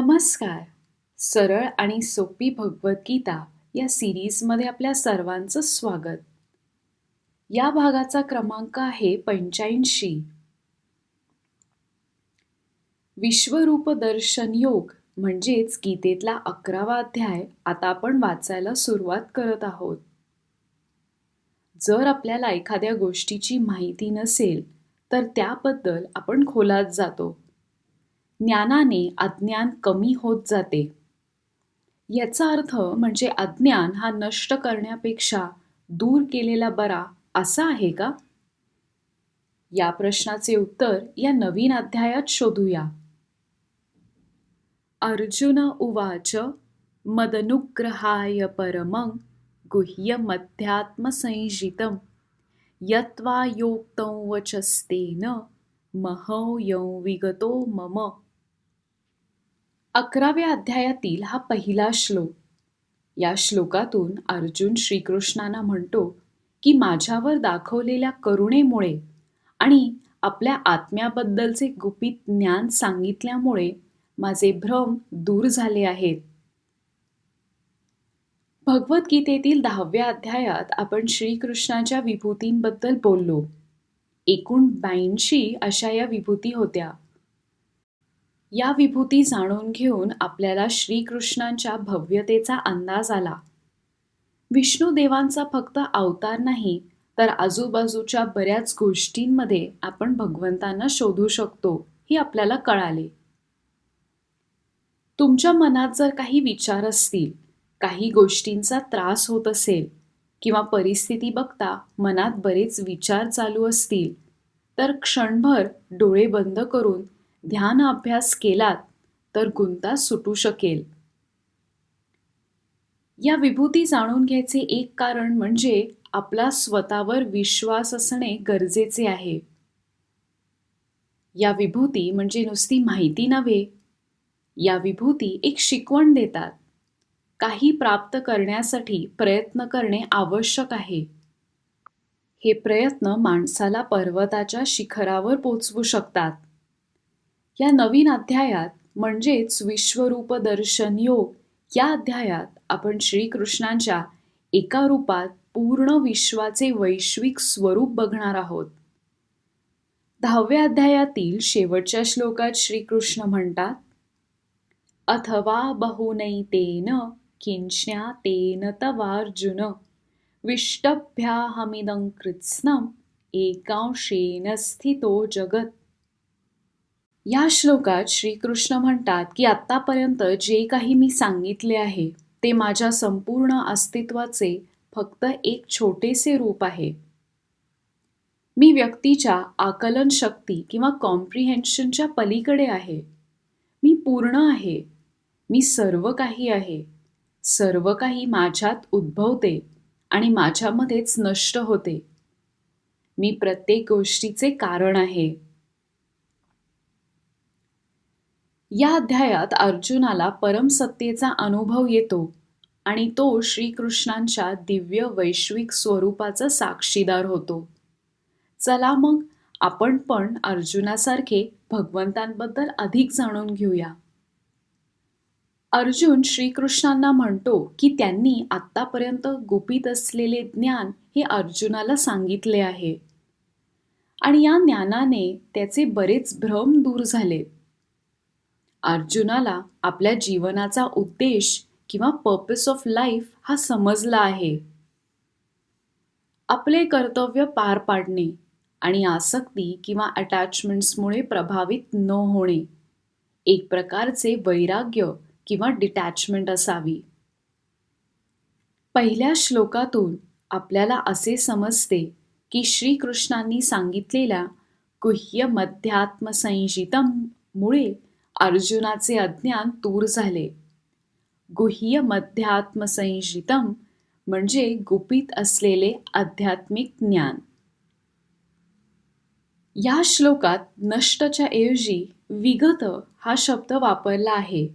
नमस्कार. सरळ आणि सोपी भगवद्गीता या सिरीजमध्ये आपल्या सर्वांचं स्वागत. या भागाचा क्रमांक आहे पंच्याऐंशी. विश्वरूप दर्शन योग म्हणजेच गीतेतला अकरावा अध्याय आता आपण वाचायला सुरुवात करत आहोत. जर आपल्याला एखाद्या गोष्टीची माहिती नसेल तर त्याबद्दल आपण खोलात जातो. ज्ञानाने अज्ञान कमी होत जाते. याचा अर्थ म्हणजे अज्ञान हा नष्ट करण्यापेक्षा दूर केलेला बरा असा आहे का? या प्रश्नाचे उत्तर या नवीन अध्यायात शोधूया. अर्जुन उवाच मदनुग्रहाय परमं गुह्यमध्यात्मसंजितं यत्वा योक्तं वचस्तेन महयं विगतो मम। अकराव्या अध्यायातील हा पहिला श्लोक. या श्लोकातून अर्जुन श्रीकृष्णांना म्हणतो की माझ्यावर दाखवलेल्या करुणेमुळे आणि आपल्या आत्म्याबद्दलचे गुपित ज्ञान सांगितल्यामुळे माझे भ्रम दूर झाले आहेत. भगवद्गीतेतील दहाव्या अध्यायात आपण श्रीकृष्णाच्या विभूतींबद्दल बोललो. एकूण ब्याऐंशी अशा या विभूती होत्या. या विभूती जाणून घेऊन आपल्याला श्रीकृष्णांच्या भव्यतेचा अंदाज आला. विष्णुदेवांचा फक्त अवतार नाही तर आजूबाजूच्या बऱ्याच गोष्टींमध्ये आपण भगवंतांना शोधू शकतो हे आपल्याला कळाले. तुमच्या मनात जर काही विचार असतील काही गोष्टींचा त्रास होत असेल किंवा परिस्थिती बघता मनात बरेच विचार चालू असतील तर क्षणभर डोळे बंद करून ध्यान अभ्यास केलात तर गुंता सुटू शकेल. या विभूती जाणून घ्यायचे एक कारण म्हणजे आपला स्वतःवर विश्वास असणे गरजेचे आहे. या विभूती म्हणजे नुसती माहिती नव्हे. या विभूती एक शिकवण देतात. काही प्राप्त करण्यासाठी प्रयत्न करणे आवश्यक आहे. हे प्रयत्न माणसाला पर्वताच्या शिखरावर पोचवू शकतात. या नवीन अध्यायात म्हणजेच विश्वरूप दर्शन योग या अध्यायात आपण श्रीकृष्णांच्या एका रूपात पूर्ण विश्वाचे वैश्विक स्वरूप बघणार आहोत. दहाव्या अध्यायातील शेवटच्या श्लोकात श्रीकृष्ण म्हणतात अथवा बहुनैतेन तेन तवार्जुन विष्टभ्याहमिदं कृत्स्नम एकांशेन स्थितो जगत या श्लोकात श्रीकृष्ण म्हणतात की आत्तापर्यंत जे काही मी सांगितले आहे ते माझ्या संपूर्ण अस्तित्वाचे फक्त एक छोटेसे रूप आहे. मी व्यक्तीच्या आकलन शक्ती किंवा कॉम्प्रिहेन्शनच्या पलीकडे आहे. मी पूर्ण आहे. मी सर्व काही आहे. सर्व काही माझ्यात उद्भवते आणि माझ्यामध्येच नष्ट होते. मी प्रत्येक गोष्टीचे कारण आहे. या अध्यायात अर्जुनाला परमसत्तेचा अनुभव येतो आणि तो श्रीकृष्णांच्या दिव्य वैश्विक स्वरूपाचा साक्षीदार होतो. चला मग आपण पण अर्जुनासारखे भगवंतांबद्दल अधिक जाणून घेऊया. अर्जुन श्रीकृष्णांना म्हणतो की त्यांनी आत्तापर्यंत गुपित असलेले ज्ञान हे अर्जुनाला सांगितले आहे. आणि या ज्ञानाने त्याचे बरेच भ्रम दूर झालेत. अर्जुनाला आपल्या जीवनाचा उद्देश किंवा पर्पस ऑफ लाईफ हा समजला आहे. आपले कर्तव्य पार पाडणे आणि आसक्ती किंवा अटॅचमेंट्समुळे प्रभावित न होणे. एक प्रकारचे वैराग्य किंवा डिटॅचमेंट असावी. पहिल्या श्लोकातून आपल्याला असे समजते की श्रीकृष्णांनी सांगितलेल्या गुह्य मध्यात्मसंहितम मुळे अर्जुनाचे अज्ञान दूर झाले. गुह्य मध्यात्मसंजितम म्हणजे गुपित असलेले आध्यात्मिक ज्ञान. या श्लोकात नष्टच्या ऐवजी विगत हा शब्द वापरला आहे.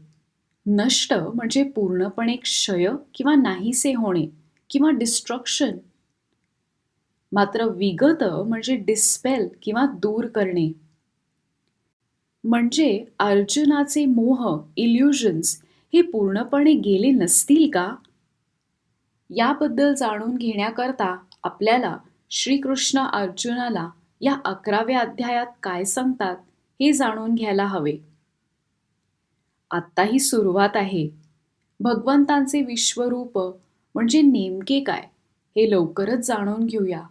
नष्ट म्हणजे पूर्णपणे क्षय किंवा नाहीसे होणे किंवा डिस्ट्रक्शन मात्र विगत म्हणजे डिस्पेल किंवा दूर करणे. म्हणजे अर्जुनाचे मोह इल्युजन्स हे पूर्णपणे गेले नसतील का? याबद्दल जाणून घेण्याकरता आपल्याला श्रीकृष्ण अर्जुनाला या अकराव्या अध्यायात काय सांगतात हे जाणून घ्यायला हवे. आत्ता ही सुरुवात आहे. भगवंतांचे विश्वरूप म्हणजे नेमके काय हे लवकरच जाणून घेऊया.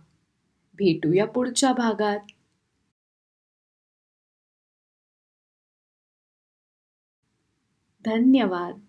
भेटूया पुढच्या भागात. धन्यवाद.